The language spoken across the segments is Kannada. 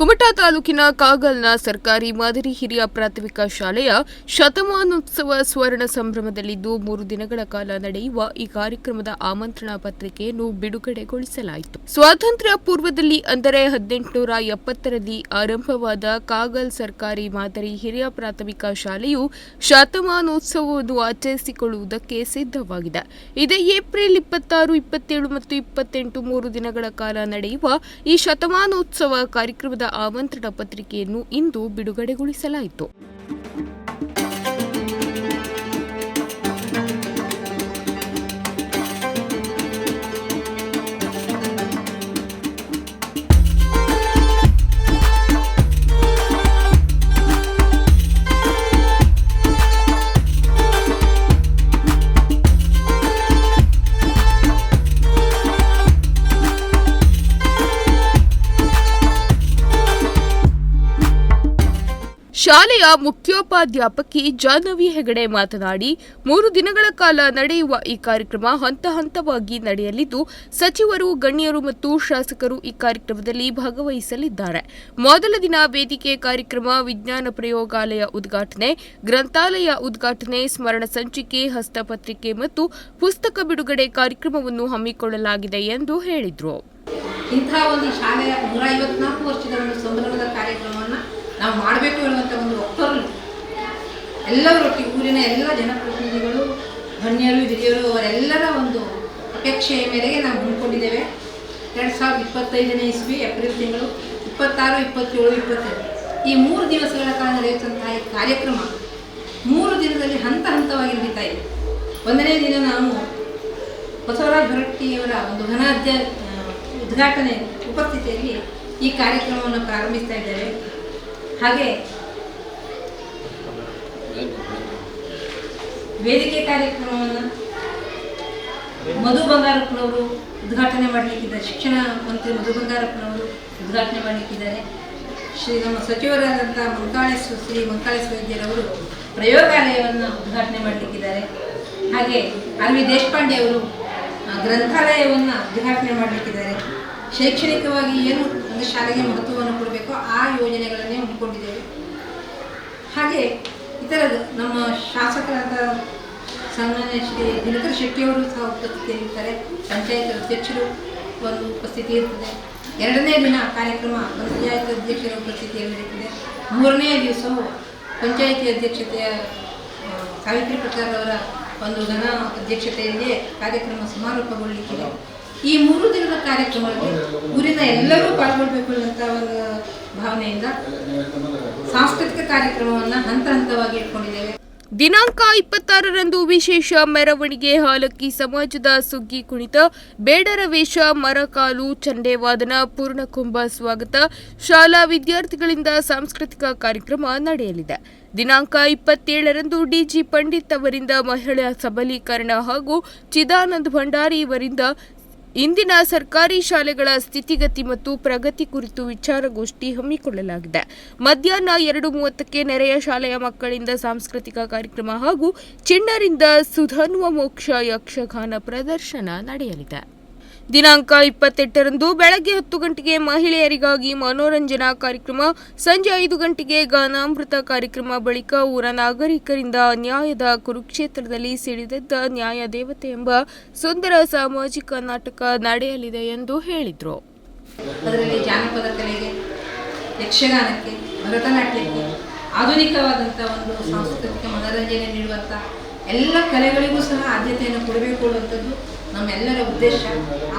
ಕುಮಟಾ ತಾಲೂಕಿನ ಕಾಗಲ್ನ ಸರ್ಕಾರಿ ಮಾದರಿ ಹಿರಿಯ ಪ್ರಾಥಮಿಕ ಶಾಲೆಯ ಶತಮಾನೋತ್ಸವ ಸ್ವರ್ಣ ಸಂಭ್ರಮದಲ್ಲಿದ್ದು ಮೂರು ದಿನಗಳ ಕಾಲ ನಡೆಯುವ ಈ ಕಾರ್ಯಕ್ರಮದ ಆಮಂತ್ರಣ ಪತ್ರಿಕೆಯನ್ನು ಬಿಡುಗಡೆಗೊಳಿಸಲಾಯಿತು. ಸ್ವಾತಂತ್ರ್ಯ ಪೂರ್ವದಲ್ಲಿ ಅಂದರೆ ಹದಿನೆಂಟುನೂರ ಎಪ್ಪತ್ತರಲ್ಲಿ ಆರಂಭವಾದ ಕಾಗಲ್ ಸರ್ಕಾರಿ ಮಾದರಿ ಹಿರಿಯ ಪ್ರಾಥಮಿಕ ಶಾಲೆಯು ಶತಮಾನೋತ್ಸವವನ್ನು ಆಚರಿಸಿಕೊಳ್ಳುವುದಕ್ಕೆ ಸಿದ್ಧವಾಗಿದೆ. ಇದೇ ಏಪ್ರಿಲ್ ಇಪ್ಪತ್ತಾರು, ಇಪ್ಪತ್ತೇಳು ಮತ್ತು ಇಪ್ಪತ್ತೆಂಟು ಮೂರು ದಿನಗಳ ಕಾಲ ನಡೆಯುವ ಈ ಶತಮಾನೋತ್ಸವ ಕಾರ್ಯಕ್ರಮದ ಆಮಂತ್ರಣ ಪತ್ರಿಕೆಯನ್ನು ಇಂದು ಬಿಡುಗಡೆಗೊಳಿಸಲಾಯಿತು. ಶಾಲೆಯ ಮುಖ್ಯೋಪಾಧ್ಯಾಪಕಿ ಜಾಹ್ನವಿ ಹೆಗಡೆ ಮಾತನಾಡಿ, ಮೂರು ದಿನಗಳ ಕಾಲ ನಡೆಯುವ ಈ ಕಾರ್ಯಕ್ರಮ ಹಂತ ಹಂತವಾಗಿ ನಡೆಯಲಿದ್ದು, ಸಚಿವರು, ಗಣ್ಯರು ಮತ್ತು ಶಾಸಕರು ಈ ಕಾರ್ಯಕ್ರಮದಲ್ಲಿ ಭಾಗವಹಿಸಲಿದ್ದಾರೆ. ಮೊದಲ ದಿನ ವೇದಿಕೆ ಕಾರ್ಯಕ್ರಮ ವಿಜ್ಞಾನ ಪ್ರಯೋಗಾಲಯ ಉದ್ಘಾಟನೆ, ಗ್ರಂಥಾಲಯ ಉದ್ಘಾಟನೆ, ಸ್ಮರಣ ಸಂಚಿಕೆ, ಹಸ್ತಪತ್ರಿಕೆ ಮತ್ತು ಪುಸ್ತಕ ಬಿಡುಗಡೆ ಕಾರ್ಯಕ್ರಮವನ್ನು ಹಮ್ಮಿಕೊಳ್ಳಲಾಗಿದೆ ಎಂದು ಹೇಳಿದರು. ಇಂಥ ಒಂದು ಶಾಲೆಯ ನೂರ ಐವತ್ನಾಲ್ಕು ವರ್ಷದ ಒಂದು ಸಂಭ್ರಮದ ಕಾರ್ಯಕ್ರಮವನ್ನು ನಾವು ಮಾಡಬೇಕು ಅನ್ನುವಂಥ ಎಲ್ಲರೊಟ್ಟಿಗೆ ಊರಿನ ಎಲ್ಲ ಜನಪ್ರತಿನಿಧಿಗಳು, ಗಣ್ಯರು, ಹಿರಿಯರು, ಅವರೆಲ್ಲರ ಒಂದು ಅಪೇಕ್ಷೆಯ ಮೇರೆಗೆ ನಾವು ಹೊಂದ್ಕೊಂಡಿದ್ದೇವೆ ಎರಡು ಸಾವಿರದ ಇಪ್ಪತ್ತೈದನೇ ಇಸ್ವಿ, ಏಪ್ರಿಲ್ ತಿಂಗಳು, ಇಪ್ಪತ್ತಾರು, ಇಪ್ಪತ್ತೇಳು, ಇಪ್ಪತ್ತೆರಡು. ಈ ಮೂರು ದಿವಸಗಳ ಕಾಲ ನಡೆಯುತ್ತಂತಹ ಈ ಕಾರ್ಯಕ್ರಮ ಮೂರು ದಿನದಲ್ಲಿ ಹಂತ ಹಂತವಾಗಿ ನಡೀತಾ ಇದೆ. ಒಂದನೇ ದಿನ ನಾವು ಬಸವರಾಜ್ ಹೊರಟ್ಟಿಯವರ ಒಂದು ಘನಾಧ್ಯ ಉದ್ಘಾಟನೆ ಉಪಸ್ಥಿತಿಯಲ್ಲಿ ಈ ಕಾರ್ಯಕ್ರಮವನ್ನು ಪ್ರಾರಂಭಿಸ್ತಾ ಇದ್ದೇವೆ. ಹಾಗೆ ವೇದಿಕೆ ಕಾರ್ಯಕ್ರಮವನ್ನು ಮಧು ಬಂಗಾರಪ್ಪನವರು ಉದ್ಘಾಟನೆ ಮಾಡಲಿಕ್ಕಿದ್ದಾರೆ. ಶಿಕ್ಷಣ ಮಂತ್ರಿ ಮಧು ಬಂಗಾರಪ್ಪನವರು ಉದ್ಘಾಟನೆ ಮಾಡಲಿಕ್ಕಿದ್ದಾರೆ. ಶ್ರೀ ನಮ್ಮ ಸಚಿವರಾದಂಥ ಮಂಕಾಳೇಶ್ವರ ಶ್ರೀ ಮಂಕಾಳೇಶ್ವರ ವೈದ್ಯರವರು ಪ್ರಯೋಗಾಲಯವನ್ನು ಉದ್ಘಾಟನೆ ಮಾಡಲಿಕ್ಕಿದ್ದಾರೆ. ಹಾಗೆ ಆರ್ ವಿ ದೇಶಪಾಂಡೆ ಅವರು ಗ್ರಂಥಾಲಯವನ್ನು ಉದ್ಘಾಟನೆ ಮಾಡಲಿಕ್ಕಿದ್ದಾರೆ. ಶೈಕ್ಷಣಿಕವಾಗಿ ಏನು ಒಂದು ಶಾಲೆಗೆ ಮಹತ್ವವನ್ನು ಕೊಡಬೇಕೋ ಆ ಯೋಜನೆಗಳನ್ನೇ ಹಮ್ಮಿಕೊಂಡಿದ್ದೇವೆ. ಹಾಗೆ ಇತರ ನಮ್ಮ ಶಾಸಕರಾದ ಸನ್ಮಾನ್ಯ ಶ್ರೀ ದಿನಕರ ಶೆಟ್ಟಿಯವರು ಸಹ ಉಪಸ್ಥಿತಿಯಲ್ಲಿರ್ತಾರೆ ಪಂಚಾಯತ್ ಅಧ್ಯಕ್ಷರು ಒಂದು ಉಪಸ್ಥಿತಿ ಇರ್ತದೆ ಎರಡನೇ ದಿನ ಕಾರ್ಯಕ್ರಮ ಪಂಚಾಯತ್ ಅಧ್ಯಕ್ಷರ ಉಪಸ್ಥಿತಿಯಲ್ಲಿರುತ್ತದೆ ಮೂರನೇ ದಿವಸವು ಪಂಚಾಯಿತಿ ಅಧ್ಯಕ್ಷತೆಯ ಸಾವಿತ್ರಿ ಪ್ರಸಾದ್ ಅವರ ಒಂದು ಘನ ಅಧ್ಯಕ್ಷತೆಯಲ್ಲಿ ಕಾರ್ಯಕ್ರಮ ಸಮಾರೋಪಗೊಳ್ಳಲಿಕ್ಕಿದೆ ಈ ಮೂರು ದಿನದ ಕಾರ್ಯಕ್ರಮದಲ್ಲಿ ಊರಿನ ಎಲ್ಲರೂ ಪಾಲ್ಗೊಳ್ಬೇಕು ಅನ್ನುವಂಥ ಒಂದು ಭಾವನೆಯಿಂದ ಸಾಂಸ್ಕೃತಿಕ ಕಾರ್ಯಕ್ರಮವನ್ನು ಹಂತ ಹಂತವಾಗಿ ಇಟ್ಕೊಂಡಿದ್ದೇವೆ. ದಿನಾಂಕ ಇಪ್ಪತ್ತಾರರಂದು ವಿಶೇಷ ಮೆರವಣಿಗೆ ಹಾಲಕ್ಕಿ ಸಮಾಜದ ಸುಗ್ಗಿ ಕುಣಿತ, ಬೇಡರ ವೇಷ ಮರಕಾಲು ಚಂಡೇವಾದನ ಪೂರ್ಣಕುಂಭ ಸ್ವಾಗತ. ಶಾಲಾ ವಿದ್ಯಾರ್ಥಿಗಳಿಂದ ಸಾಂಸ್ಕೃತಿಕ ಕಾರ್ಯಕ್ರಮ ನಡೆಯಲಿದೆ. ದಿನಾಂಕ ಇಪ್ಪತ್ತೇಳರಂದು ಡಿಜಿ ಪಂಡಿತ್ ಅವರಿಂದ ಮಹಿಳಾ ಸಬಲೀಕರಣ ಹಾಗೂ ಚಿದಾನಂದ್ ಭಂಡಾರಿ ಇವರಿಂದ ಇಂದಿನ ಸರ್ಕಾರಿ ಶಾಲೆಗಳ ಸ್ಥಿತಿಗತಿ ಮತ್ತು ಪ್ರಗತಿ ಕುರಿತು ವಿಚಾರಗೋಷ್ಠಿ ಹಮ್ಮಿಕೊಳ್ಳಲಾಗಿದೆ. ಮಧ್ಯಾಹ್ನ ಎರಡು ಮೂವತ್ತಕ್ಕೆ ನೆರೆಯ ಶಾಲೆಯ ಮಕ್ಕಳಿಂದ ಸಾಂಸ್ಕೃತಿಕ ಕಾರ್ಯಕ್ರಮ ಹಾಗೂ ಚಿಣ್ಣರಿಂದ ಸುಧನ್ವ ಮೋಕ್ಷ ಯಕ್ಷಗಾನ ಪ್ರದರ್ಶನ ನಡೆಯಲಿದೆ. ದಿನಾಂಕ ಇಪ್ಪತ್ತೆಂಟರಂದು ಬೆಳಗ್ಗೆ ಹತ್ತು ಗಂಟೆಗೆ ಮಹಿಳೆಯರಿಗಾಗಿ ಮನೋರಂಜನಾ ಕಾರ್ಯಕ್ರಮ, ಸಂಜೆ ಐದು ಗಂಟೆಗೆ ಗಾನಾಮೃತ ಕಾರ್ಯಕ್ರಮ ಬಳಿಕ ಊರ ನಾಗರಿಕರಿಂದ ನ್ಯಾಯದ ಕುರುಕ್ಷೇತ್ರದಲ್ಲಿ ಸಿಡಿದೆದ್ದ ನ್ಯಾಯ ದೇವತೆ ಎಂಬ ಸುಂದರ ಸಾಮಾಜಿಕ ನಾಟಕ ನಡೆಯಲಿದೆ ಎಂದು ಹೇಳಿದರು. ಅದರಲ್ಲಿ ಜಾನಪದ ಕಲೆಗೆ, ಯಕ್ಷಗಾನಕ್ಕೆ, ಭರತನಾಟ್ಯಕ್ಕೆ, ಆಧುನಿಕವಾದಂಥ ಒಂದು ಸಾಂಸ್ಕೃತಿಕ ಮನೋರಂಜನೆ ನೀಡುವಂಥ ಎಲ್ಲ ಕಲೆಗಳಿಗೂ ಸಹ ಆದ್ಯತೆಯನ್ನು ಕೊಡಬೇಕು ಅನ್ನುವಂಥದ್ದು ನಮ್ಮೆಲ್ಲರ ಉದ್ದೇಶ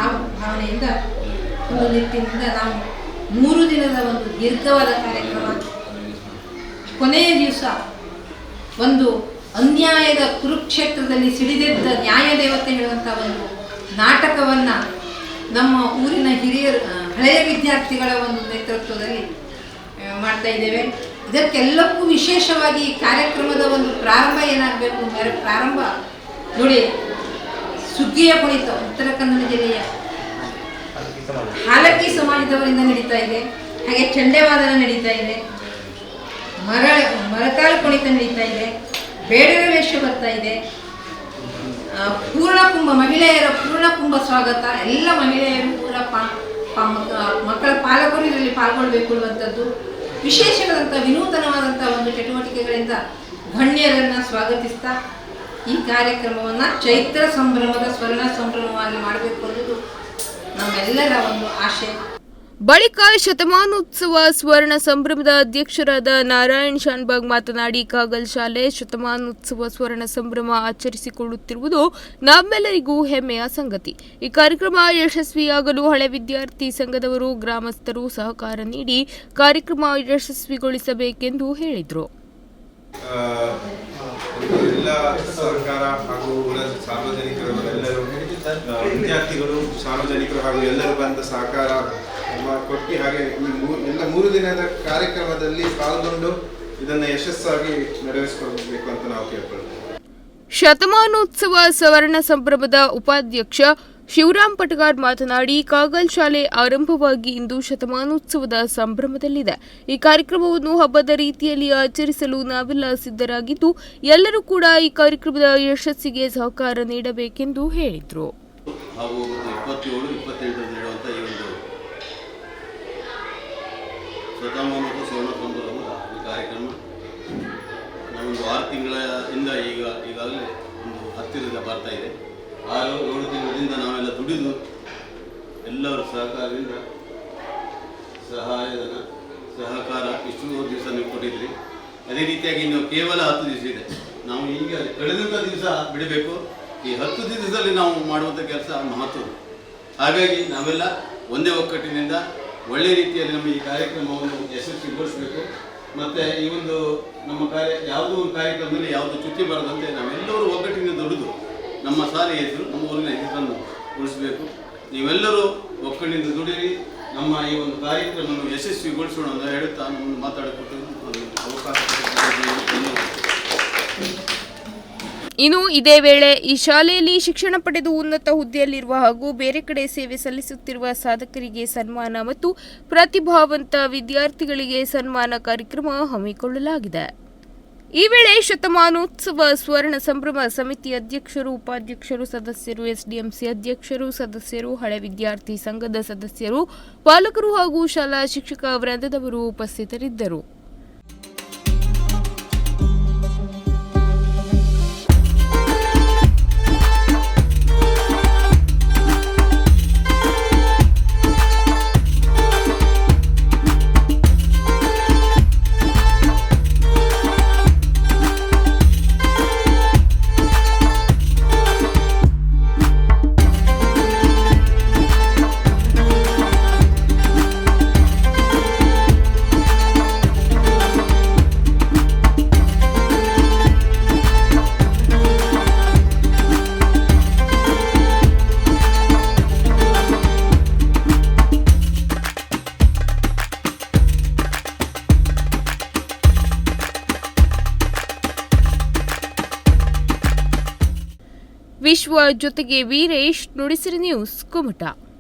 ಆ ಭಾವನೆಯಿಂದ ಒಂದು ನಿಟ್ಟಿನಿಂದ ನಾವು ಮೂರು ದಿನದ ಒಂದು ದೀರ್ಘವಾದ ಕಾರ್ಯಕ್ರಮ, ಕೊನೆಯ ದಿವಸ ಒಂದು ಅನ್ಯಾಯದ ಕುರುಕ್ಷೇತ್ರದಲ್ಲಿ ಸಿಡಿದೆದ್ದ ನ್ಯಾಯ ದೇವತೆ ಹೇಳುವಂಥ ಒಂದು ನಾಟಕವನ್ನು ನಮ್ಮ ಊರಿನ ಹಿರಿಯರು ಹಳೆಯ ವಿದ್ಯಾರ್ಥಿಗಳ ಒಂದು ನೇತೃತ್ವದಲ್ಲಿ ಮಾಡ್ತಾ ಇದ್ದೇವೆ. ಇದಕ್ಕೆಲ್ಲಕ್ಕೂ ವಿಶೇಷವಾಗಿ ಕಾರ್ಯಕ್ರಮದ ಒಂದು ಪ್ರಾರಂಭ ಏನಾಗಬೇಕು ಅಂದರೆ ಪ್ರಾರಂಭ ನೋಡಿ ಸುಗ್ಗಿಯ ಕುಣಿತ, ಉತ್ತರ ಕನ್ನಡ ಜಿಲ್ಲೆಯ ಹಾಲಕ್ಕಿ ಸಮಾಜದವರಿಂದ ನಡೀತಾ ಇದೆ. ಹಾಗೆ ಚಂಡೆವಾದನ ನಡೀತಾ ಇದೆ. ಮರ ಮರಕಾಲು ಕುಣಿತ ನಡೀತಾ ಇದೆ. ಬೇಡರ ವೇಷ ಬರ್ತಾ ಇದೆ. ಪೂರ್ಣ ಕುಂಭ, ಮಹಿಳೆಯರ ಪೂರ್ಣ ಕುಂಭ ಸ್ವಾಗತ. ಎಲ್ಲ ಮಹಿಳೆಯರು ಪೂರ ಪಾ, ಪ- ಮಕ್ಕ- ಮಕ್ಕಳ ಪಾಲಕರು ಇದರಲ್ಲಿ ಪಾಲ್ಗೊಳ್ಬೇಕು ಅನ್ನುವಂಥದ್ದು, ವಿಶೇಷವಾದಂಥ ವಿನೂತನವಾದಂಥ ಒಂದು ಚಟುವಟಿಕೆಗಳಿಂದ ಗಣ್ಯರನ್ನು ಸ್ವಾಗತಿಸ್ತಾ ಈ ಕಾರ್ಯಕ್ರಮವನ್ನ ಚೈತ್ರ ಸಂಭ್ರಮದ ಸ್ವರ್ಣ ಸಂಭ್ರಮವಾಗಿ ಮಾಡಬೇಕು ಅನ್ನೋದು ನಮ್ಮೆಲ್ಲರ ಒಂದು ಆಶೆ. ಬಳಿಕ ಶತಮಾನೋತ್ಸವ ಸ್ವರ್ಣ ಸಂಭ್ರಮದ ಅಧ್ಯಕ್ಷರಾದ ನಾರಾಯಣ್ ಶಾನ್ಬಾಗ್ ಮಾತನಾಡಿ ಕಾಗಲ್ ಶಾಲೆ ಶತಮಾನೋತ್ಸವ ಸ್ವರ್ಣ ಸಂಭ್ರಮ ಆಚರಿಸಿಕೊಳ್ಳುತ್ತಿರುವುದು ನಮ್ಮೆಲ್ಲರಿಗೂ ಹೆಮ್ಮೆಯ ಸಂಗತಿ. ಈ ಕಾರ್ಯಕ್ರಮ ಯಶಸ್ವಿಯಾಗಲು ಹಳೆ ವಿದ್ಯಾರ್ಥಿ ಸಂಘದವರು ಗ್ರಾಮಸ್ಥರು ಸಹಕಾರ ನೀಡಿ ಕಾರ್ಯಕ್ರಮ ಯಶಸ್ವಿಗೊಳಿಸಬೇಕೆಂದು ಹೇಳಿದರು. ಎಲ್ಲ ಸರ್ಕಾರ ಹಾಗೂ ಸಾರ್ವಜನಿಕರು ಎಲ್ಲರೂ ವಿದ್ಯಾರ್ಥಿಗಳು, ಸಾರ್ವಜನಿಕರು ಹಾಗೂ ಎಲ್ಲರೂ ಬಂದ ಸಹಕಾರ ಕೊಟ್ಟು ಹಾಗೆ ಈ ಮೂ- ಎಲ್ಲ ಮೂರು ದಿನದ ಕಾರ್ಯಕ್ರಮದಲ್ಲಿ ಪಾಲ್ಗೊಂಡು ಇದನ್ನು ಯಶಸ್ಸಾಗಿ ನೆರವೇರಿಸಿಕೊಳ್ಬೇಕು ಅಂತ ನಾವು ಕೇಳ್ಕೊಳ್ತೇವೆ. ಶತಮಾನೋತ್ಸವ ಸವರ್ಣ ಸಂಭ್ರಮದ ಉಪಾಧ್ಯಕ್ಷ ಶಿವರಾಮ್ ಪಟಗಾರ್ ಮಾತನಾಡಿ, ಕಾಗಲ್ ಶಾಲೆ ಆರಂಭವಾಗಿ ಇಂದು ಶತಮಾನೋತ್ಸವದ ಸಂಭ್ರಮದಲ್ಲಿದೆ. ಈ ಕಾರ್ಯಕ್ರಮವನ್ನು ಹಬ್ಬದ ರೀತಿಯಲ್ಲಿ ಆಚರಿಸಲು ನಾವೆಲ್ಲ ಸಿದ್ಧರಾಗಿದ್ದು, ಎಲ್ಲರೂ ಕೂಡ ಈ ಕಾರ್ಯಕ್ರಮದ ಯಶಸ್ಸಿಗೆ ಸಹಕಾರ ನೀಡಬೇಕೆಂದು ಹೇಳಿದರು. ಆರು ತಿಂಗಳಿಂದ ಈಗ ಈಗಾಗಲೇ ಒಂದು ಹತ್ತಿರದ ಬರ್ತಾ ಆರು, ಏಳು ತಿಂಗಳಿಂದ ನಾವೆಲ್ಲ ದುಡಿದು ಎಲ್ಲರ ಸಹಕಾರದಿಂದ ಸಹಾಯಧನ, ಸಹಕಾರ ಇಷ್ಟು ದಿವಸ ನೀವು ಕೊಟ್ಟಿದ್ರಿ. ಅದೇ ರೀತಿಯಾಗಿ ಇನ್ನು ಕೇವಲ ಹತ್ತು ದಿವಸ ಇದೆ. ನಾವು ಈಗ ಕಳೆದಂಥ ದಿವಸ ಬಿಡಬೇಕು. ಈ ಹತ್ತು ದಿವಸದಲ್ಲಿ ನಾವು ಮಾಡುವಂಥ ಕೆಲಸ ಮಹತ್ವದ್ದು ಹಾಗಾಗಿ ನಾವೆಲ್ಲ ಒಂದೇ ಒಕ್ಕಟ್ಟಿನಿಂದ ಒಳ್ಳೆ ರೀತಿಯಲ್ಲಿ ನಮ್ಮ ಈ ಕಾರ್ಯಕ್ರಮವನ್ನು ಯಶಸ್ವಿಗೊಳಿಸಬೇಕು ಮತ್ತು ಈ ಒಂದು ನಮ್ಮ ಕಾರ್ಯ, ಯಾವುದೋ ಒಂದು ಕಾರ್ಯಕ್ರಮದಲ್ಲಿ ಯಾವುದು ಚ್ಯುತಿ ಬರದಂತೆ ನಾವೆಲ್ಲರೂ ನಮ್ಮ ಶಾಲೆಯ ಹೆಸರು ನಮ್ಮ ಊರಿನ ಹೆಸರನ್ನು ಉಳಿಸಬೇಕು. ನೀವೆಲ್ಲರೂ ಒಕ್ಕಣಿಂದ ದುಡಿರಿ. ನಮ್ಮ ಈ ಒಂದು ಕಾರ್ಯಕ್ರಮವನ್ನು ಯಶಸ್ವಿಗೊಳಿಸೋಣ ಅಂತ ಹೇಳುತ್ತಾ ನಮ್ಮನ್ನು ಮಾತಾಡಿಕೊಟ್ಟು ಅವಕಾಶ ಇನ್ನು ಇದೇ ವೇಳೆ ಈ ಶಾಲೆಯಲ್ಲಿ ಶಿಕ್ಷಣ ಪಡೆದು ಉನ್ನತ ಹುದ್ದೆಯಲ್ಲಿರುವ ಹಾಗೂ ಬೇರೆ ಕಡೆ ಸೇವೆ ಸಲ್ಲಿಸುತ್ತಿರುವ ಸಾಧಕರಿಗೆ ಸನ್ಮಾನ ಮತ್ತು ಪ್ರತಿಭಾವಂತ ವಿದ್ಯಾರ್ಥಿಗಳಿಗೆ ಸನ್ಮಾನ ಕಾರ್ಯಕ್ರಮ ಹಮ್ಮಿಕೊಳ್ಳಲಾಗಿದೆ. ಈ ವೇಳೆ ಶತಮಾನೋತ್ಸವ ಸ್ವರ್ಣ ಸಂಭ್ರಮ ಸಮಿತಿ ಅಧ್ಯಕ್ಷರು, ಉಪಾಧ್ಯಕ್ಷರು, ಸದಸ್ಯರು, ಎಸ್ಡಿಎಂಸಿ ಅಧ್ಯಕ್ಷರು, ಸದಸ್ಯರು, ಹಳೆ ವಿದ್ಯಾರ್ಥಿ ಸಂಘದ ಸದಸ್ಯರು, ಪಾಲಕರು ಹಾಗೂ ಶಾಲಾ ಶಿಕ್ಷಕ ವೃಂದದವರು ಉಪಸ್ಥಿತರಿದ್ದರು. ವಿಶ್ವ ಜೊತೆಗೆ ವೀರೇಶ್ ನುಡಿಸಿರಿ ನ್ಯೂಸ್ ಕುಮಟಾ.